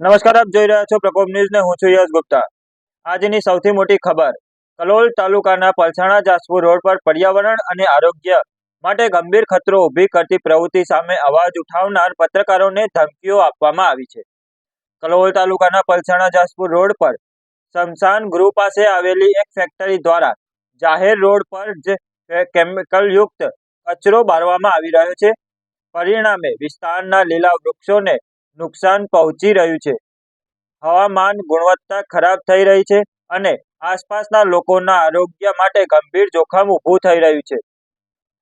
નમસ્કાર, આપ જોઈ રહ્યા છો પ્રકોપ ન્યૂઝ ને હું છું યશ ગુપ્તા. આજની સૌથી મોટી ખબર, કલોલ તાલુકાના પલસાણા જાસપુર રોડ પર પર્યાવરણ અને આરોગ્ય માટે ગંભીર ખતરો ઊભી કરતી પ્રવૃત્તિ સામે અવાજ ઉઠાવનાર પત્રકારોને ધમકીઓ આપવામાં આવી છે. કલોલ તાલુકાના પલસાણા જાસપુર રોડ પર શમશાન ગૃહ પાસે આવેલી એક ફેક્ટરી દ્વારા જાહેર રોડ પર જ કેમિકલયુક્ત કચરો બારવામાં આવી રહ્યો છે. પરિણામે વિસ્તારના લીલા વૃક્ષોને નુકસાન પહોંચી રહ્યું છે. હવામાન ગુણવત્તા ખરાબ થઈ રહી છે અને આસપાસના લોકોના આરોગ્ય માટે ગંભીર જોખમ ઊભું થઈ રહ્યું છે.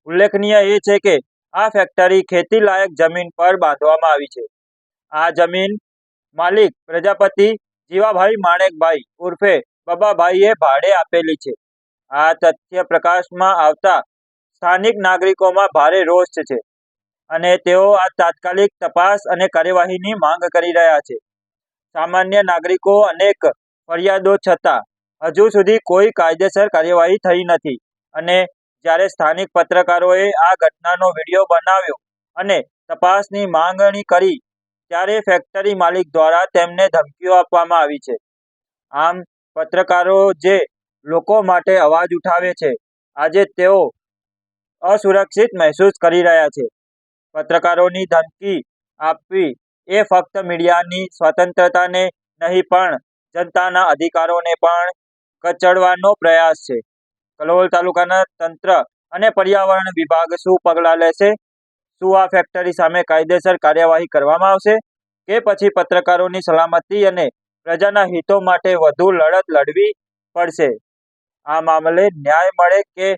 ઉલ્લેખનીય એ છે કે આ ફેક્ટરી ખેતી લાયક જમીન પર બાંધવામાં આવી છે. આ જમીન માલિક પ્રજાપતિ જીવાભાઈ માણેકભાઈ ઉર્ફે બબાભાઈએ ભાડે આપેલી છે. આ તથ્ય પ્રકાશમાં આવતા સ્થાનિક નાગરિકોમાં ભારે રોષ છે. અને તેઓ આ તાત્કાલિક તપાસ અને કાર્યવાહીની માંગ કરી રહ્યા છે. સામાન્ય નાગરિકો અનેક ફરિયાદો છતાં હજુ સુધી કોઈ કાયદેસર કાર્યવાહી થઈ નથી અને જ્યારે સ્થાનિક પત્રકારોએ આ ઘટનાનો વીડિયો બનાવ્યો અને તપાસની માંગણી કરી ત્યારે ફેક્ટરી માલિક દ્વારા તેમને ધમકીઓ આપવામાં આવી છે. આમ પત્રકારો જે લોકો માટે અવાજ ઉઠાવે છે, આજે તેઓ અસુરક્ષિત મહેસૂસ કરી રહ્યા છે. પત્રકારોની ધમકી આપવી એ ફક્ત મીડિયાની સ્વતંત્રતાને નહીં પણ જનતાના અધિકારોને પણ કચડવાનો પ્રયાસ છે. કલોલ તાલુકાના તંત્ર અને પર્યાવરણ વિભાગ શું પગલાં લેશે? શું આ ફેક્ટરી સામે કાયદેસર કાર્યવાહી કરવામાં આવશે? કે પછી પત્રકારોની સલામતી અને પ્રજાના હિતો માટે વધુ લડત લડવી પડશે? આ મામલે ન્યાય મળે કે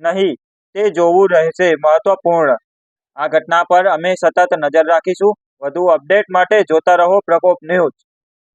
નહીં તે જોવું રહેશે મહત્વપૂર્ણ. આ ઘટના પર અમે સતત નજર રાખીશું. વધુ અપડેટ માટે જોતા રહો પ્રકોપ ન્યૂઝ.